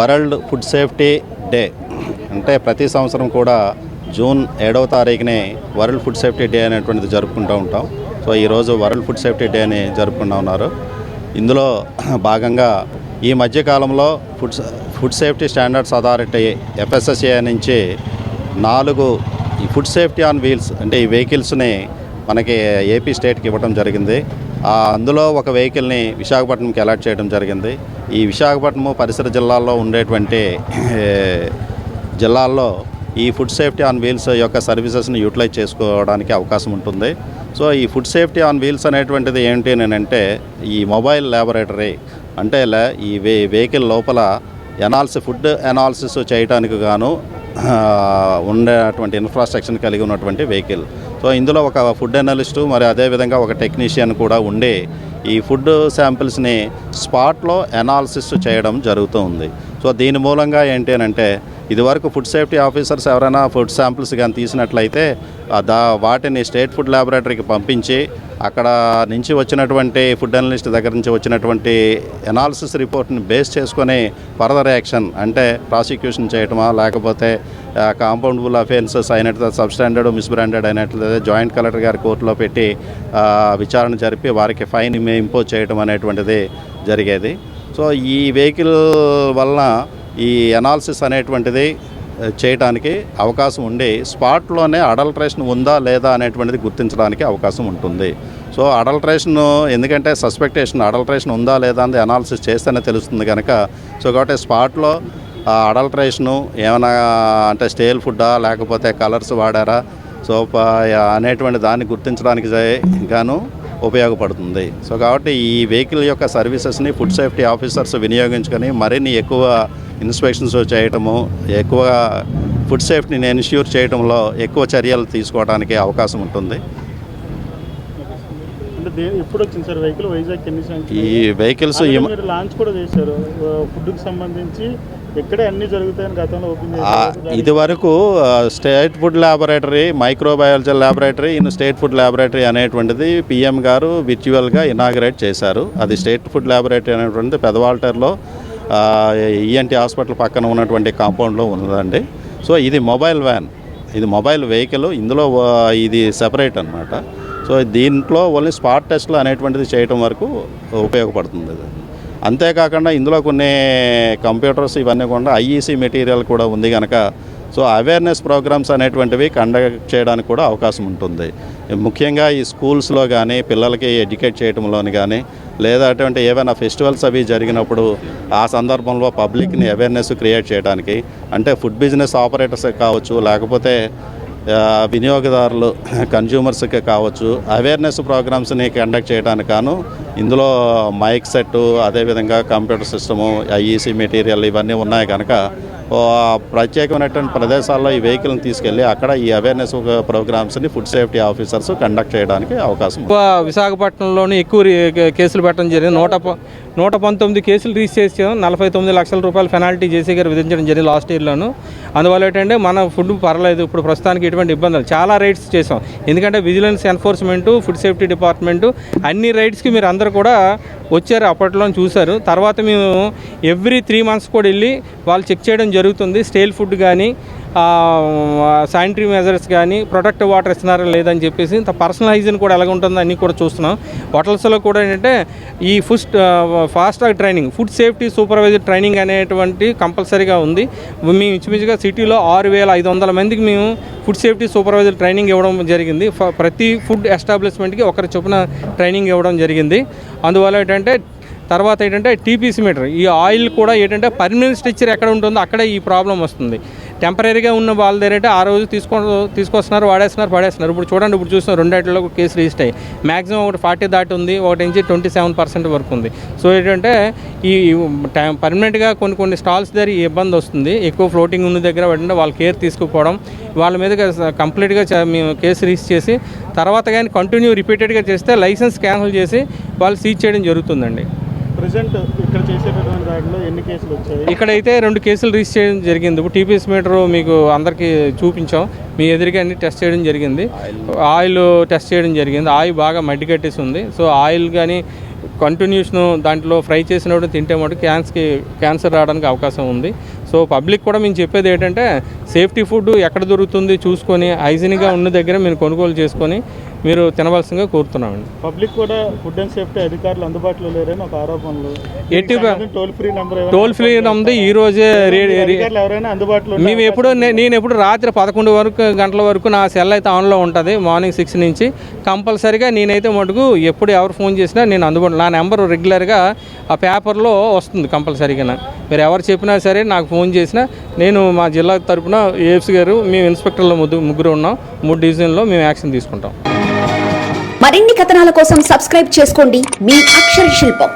World food safety day అంటే ప్రతి సంవత్సరం కూడా జూన్ ఏడవ తారీఖునే వరల్డ్ ఫుడ్ సేఫ్టీ డే అనేటువంటిది జరుపుకుంటూ ఉంటాం. సో ఈరోజు వరల్డ్ ఫుడ్ సేఫ్టీ డే అని జరుపుకుంటూ ఉన్నారు. ఇందులో భాగంగా ఈ మధ్యకాలంలో food food safety standards authority FSSA నుంచి నాలుగు ఈ ఫుడ్ సేఫ్టీ ఆన్ వీల్స్ అంటే ఈ వెహికల్స్ని మనకి ఏపీ స్టేట్కి ఇవ్వడం జరిగింది. అందులో ఒక వెహికల్ని విశాఖపట్నంకి అలాట్ చేయడం జరిగింది. ఈ విశాఖపట్నం పరిసర జిల్లాల్లో ఉండేటువంటి జిల్లాల్లో ఈ ఫుడ్ సేఫ్టీ ఆన్ వీల్స్ యొక్క సర్వీసెస్ని యూటిలైజ్ చేసుకోవడానికి అవకాశం ఉంటుంది. సో ఈ ఫుడ్ సేఫ్టీ ఆన్ వీల్స్ అనేటువంటిది ఏంటి అంటే ఈ మొబైల్ ల్యాబొరేటరీ అంటే లే- ఈ వెహికల్ లోపల ఎనాలిసిస్ ఫుడ్ ఎనాలిసిస్ చేయడానికి గాను ఉండేటువంటి ఇన్ఫ్రాస్ట్రక్చర్ కలిగి ఉన్నటువంటి వెహికల్ సో ఇందులో ఒక ఫుడ్ అనలిస్టు మరి అదేవిధంగా ఒక టెక్నీషియన్ కూడా ఉండే ఈ ఫుడ్ శాంపిల్స్ని స్పాట్లో ఎనాలిసిస్ చేయడం జరుగుతూ ఉంది. సో దీని మూలంగా ఏంటి అని అంటే ఇదివరకు ఫుడ్ సేఫ్టీ ఆఫీసర్స్ ఎవరైనా ఫుడ్ శాంపిల్స్ కానీ తీసినట్లయితే దా వాటిని స్టేట్ ఫుడ్ ల్యాబొరేటరీకి పంపించి అక్కడ నుంచి వచ్చినటువంటి ఫుడ్ అనలిస్ట్ దగ్గర నుంచి వచ్చినటువంటి ఎనాలిసిస్ రిపోర్ట్ని బేస్ చేసుకొని ఫర్దర్ యాక్షన్ అంటే ప్రాసిక్యూషన్ చేయటమా లేకపోతే కాంపౌండబుల్ అఫెన్సెస్ అయినట్లయితే సబ్స్టాండర్డ్ మిస్బ్రాండెడ్ అయినట్లయితే జాయింట్ కలెక్టర్ గారి కోర్టులో పెట్టి విచారణ జరిపి వారికి ఫైన్ ఇంపోజ్ చేయడం అనేటువంటిది జరిగేది. సో ఈ వెహికల్ వలన ఈ ఎనాలిసిస్ అనేటువంటిది చేయడానికి అవకాశం ఉండి స్పాట్లోనే అడల్ట్రేషన్ ఉందా లేదా అనేటువంటిది గుర్తించడానికి అవకాశం ఉంటుంది. సో అడల్ట్రేషన్ ఎందుకంటే సస్పెక్టేషన్ అడల్ట్రేషన్ ఉందా లేదా అనేది అనాలిసిస్ చేస్తేనే తెలుస్తుంది కనుక సో కాబట్టి స్పాట్లో ఆ అడల్ట్రేషను ఏమైనా అంటే స్టేల్ ఫుడ్డా లేకపోతే కలర్స్ వాడారా సో అనేటువంటి దాన్ని గుర్తించడానికి గాను ఉపయోగపడుతుంది. సో కాబట్టి ఈ వెహికల్ యొక్క సర్వీసెస్ని ఫుడ్ సేఫ్టీ ఆఫీసర్స్ వినియోగించుకొని మరిన్ని ఎక్కువ ఇన్స్పెక్షన్స్ చేయటము ఎక్కువ ఫుడ్ సేఫ్టీని ఎన్ష్యూర్ చేయడంలో ఎక్కువ చర్యలు తీసుకోవడానికి అవకాశం ఉంటుంది. ఎప్పుడు వచ్చింది సార్ వెహికల్? వైజాగ్ ఎన్ని సంవత్సరాలు? ఈ వెహికల్స్ లాంచ్ కూడా చేశారు. ఫుడ్కి సంబంధించి ఎక్కడే అన్ని జరుగుతాయని గతంలో ఓపెన్ ఇది వరకు state food laboratory microbiology laboratory in state food laboratory అనేటువంటిది పిఎం గారు విర్చువల్గా ఇనాగ్రేట్ చేశారు. అది స్టేట్ ఫుడ్ ల్యాబొరేటరీ అనేటువంటిది పెదవాల్టర్లో ఈఎన్టీ హాస్పిటల్ పక్కన ఉన్నటువంటి కాంపౌండ్లో ఉన్నదండి. సో ఇది మొబైల్ వ్యాన్. ఇది మొబైల్ వెహికల్. ఇందులో ఇది సెపరేట్ అనమాట సో దీంట్లో ఓన్లీ స్పాట్ టెస్ట్లు అనేటువంటిది చేయటం వరకు ఉపయోగపడుతుంది ఇది. అంతేకాకుండా ఇందులో కొన్ని కంప్యూటర్స్ ఇవన్నీ కూడా ఐఈసీ మెటీరియల్ కూడా ఉంది కనుక సో అవేర్నెస్ ప్రోగ్రామ్స్ అనేటువంటివి కండక్ట్ చేయడానికి కూడా అవకాశం ఉంటుంది. ముఖ్యంగా ఈ స్కూల్స్లో కానీ పిల్లలకి ఎడ్యుకేట్ చేయడంలోని కానీ లేదా అటువంటి ఏవైనా ఫెస్టివల్స్ అవి జరిగినప్పుడు ఆ సందర్భంలో పబ్లిక్ని అవేర్నెస్ క్రియేట్ చేయడానికి అంటే ఫుడ్ బిజినెస్ ఆపరేటర్స్ కావచ్చు లేకపోతే వినియోగదారులు కన్జ్యూమర్స్కి కావచ్చు అవేర్నెస్ ప్రోగ్రామ్స్ని కండక్ట్ చేయడానికి గాను ఇందులో మైక్ సెట్ అదేవిధంగా కంప్యూటర్ సిస్టము ఐఈసీ మెటీరియల్ ఇవన్నీ ఉన్నాయి కనుక ప్రత్యేకమైనటువంటి ప్రదేశాల్లో ఈ వెహికల్ని తీసుకెళ్ళి అక్కడ ఈ అవేర్నెస్ ప్రోగ్రామ్స్ని ఫుడ్ సేఫ్టీ ఆఫీసర్స్ కండక్ట్ చేయడానికి అవకాశం విశాఖపట్నంలోని ఎక్కువ విశాఖపట్నంలోనే ఎక్కువ కేసులు పెట్టడం జరిగింది. నూట నూట పంతొమ్మిది కేసులు రిజిస్టర్ చేసాం నలభై తొమ్మిది లక్షల రూపాయలు పెనాల్టీ జేసీ గారు విధించడం జరిగింది లాస్ట్ ఇయర్లోను. అందువల్ల ఏంటంటే మన ఫుడ్ పర్లేదు. ఇప్పుడు ప్రస్తుతానికి ఎటువంటి ఇబ్బందులు. చాలా రైడ్స్ చేసాం ఎందుకంటే vigilance enforcement food safety department అన్ని రైడ్స్కి మీరు అందరూ కూడా వచ్చారు అప్పట్లో చూశారు. తర్వాత మేము ఎవ్రీ త్రీ మంత్స్ కూడా వెళ్ళి వాళ్ళు చెక్ చేయడం జరుగుతుంది. స్టేల్ ఫుడ్ కానీ శానిటరీ మెజర్స్ కానీ ప్రొటెక్ట్ వాటర్ ఇస్తున్నారా లేదని చెప్పేసి ఇంత పర్సనల్ హైజీన్ కూడా ఎలాగ ఉంటుందో అన్నీ కూడా చూస్తున్నాం. హోటల్స్లో కూడా ఏంటంటే ఈ food fast track training food safety supervisor training అనేటువంటి కంపల్సరీగా ఉంది. మేము ఇంచుమించుగా సిటీలో ఆరు వేల ఐదు వందల మందికి మేము ఫుడ్ సేఫ్టీ సూపర్వైజర్ ట్రైనింగ్ ఇవ్వడం జరిగింది. ప్రతి ఫుడ్ ఎస్టాబ్లిష్మెంట్కి ఒకరి చొప్పున ట్రైనింగ్ ఇవ్వడం జరిగింది. అందువల్ల ఏంటంటే తర్వాత ఏంటంటే టీపీసీ మీటర్ ఈ ఆయిల్ కూడా ఏంటంటే పర్మనెంట్ స్ట్రక్చర్ ఎక్కడ ఉంటుందో అక్కడే ఈ ప్రాబ్లం వస్తుంది. టెంపరీగా ఉన్న వాళ్ళ దగ్గర ఆ రోజు తీసుకో తీసుకొస్తున్నారు వాడేస్తున్నారు పడేస్తున్నారు. ఇప్పుడు చూడండి ఇప్పుడు చూసిన రెండేళ్ళలో కేసు రిజిస్టర్ అయ్యి మ్యాక్సిమం ఒకటి ఫార్టీ దాటి ఉంది ఒకటి నుంచి ట్వంటీ సెవెన్ పర్సెంట్ వరకు ఉంది. సో ఏంటంటే ఈ టైం పర్మనెంట్గా కొన్ని కొన్ని స్టాల్స్ దగ్గర ఇబ్బంది వస్తుంది. ఎక్కువ ఫ్లోటింగ్ ఉన్న దగ్గర ఏంటంటే వాళ్ళ కేర్ తీసుకుపోవడం వాళ్ళ మీద కంప్లీట్గా మేము కేసు రిజిస్టర్ చేసి తర్వాత కానీ కంటిన్యూ రిపీటెడ్గా చేస్తే లైసెన్స్ క్యాన్సిల్ చేసి వాళ్ళు సీజ్ చేయడం జరుగుతుందండి. ప్రజెంట్ ఇక్కడ చేసేటటువంటి దాంట్లో ఎన్ని కేసులు వచ్చాయి? ఇక్కడైతే రెండు కేసులు రిజిస్టర్ చేయడం జరిగింది. ఇప్పుడు టీపీఎస్ మీటర్ మీకు అందరికీ చూపించాం. మీ ఎదురుగా అన్ని టెస్ట్ చేయడం జరిగింది. ఆయిల్ టెస్ట్ చేయడం జరిగింది. ఆయిల్ బాగా మడ్డి కట్టేసి ఉంది. సో ఆయిల్ కానీ కంటిన్యూషన్ దాంట్లో ఫ్రై చేసినప్పుడు తింటే మటు క్యాన్స్కి క్యాన్సర్ రావడానికి అవకాశం ఉంది. సో పబ్లిక్ కూడా మేము చెప్పేది ఏంటంటే సేఫ్టీ ఫుడ్ ఎక్కడ దొరుకుతుంది చూసుకొని హైజీనిక్గా ఉన్న దగ్గర మీరు కొనుగోలు చేసుకొని మీరు తినవలసిందిగా కోరుతున్నామండి. పబ్లిక్ కూడా ఫుడ్ అండ్ సేఫ్టీ అధికారులు అందుబాటులో లేరని ఒక ఆరోపణలు. ఎట్టి toll free number toll free ఉంది? ఈ రోజే ఎవరైనా అందుబాటులో మేము ఎప్పుడు నేను ఎప్పుడు రాత్రి పదకొండు వరకు గంటల వరకు నా సెల్ అయితే ఆన్లో ఉంటుంది మార్నింగ్ సిక్స్ నుంచి. కంపల్సరీగా నేనైతే మటుకు ఎప్పుడు ఎవరు ఫోన్ చేసినా నేను అందుబాటు నా నెంబర్ రెగ్యులర్గా ఆ పేపర్లో వస్తుంది కంపల్సరీగా మీరు ఎవరు చెప్పినా సరే నాకు ఫోన్ చేసినా నేను మా జిల్లా తరపున ఏఎఫ్సి గారు మేము ఇన్స్పెక్టర్లో ముగ్గురు ముగ్గురు ఉన్నాం. మూడు డివిజన్లో మేము యాక్షన్ తీసుకుంటాం. మరిన్ని కథనాల కోసం సబ్స్క్రైబ్ చేసుకోండి. మీ అక్షర శిల్పం.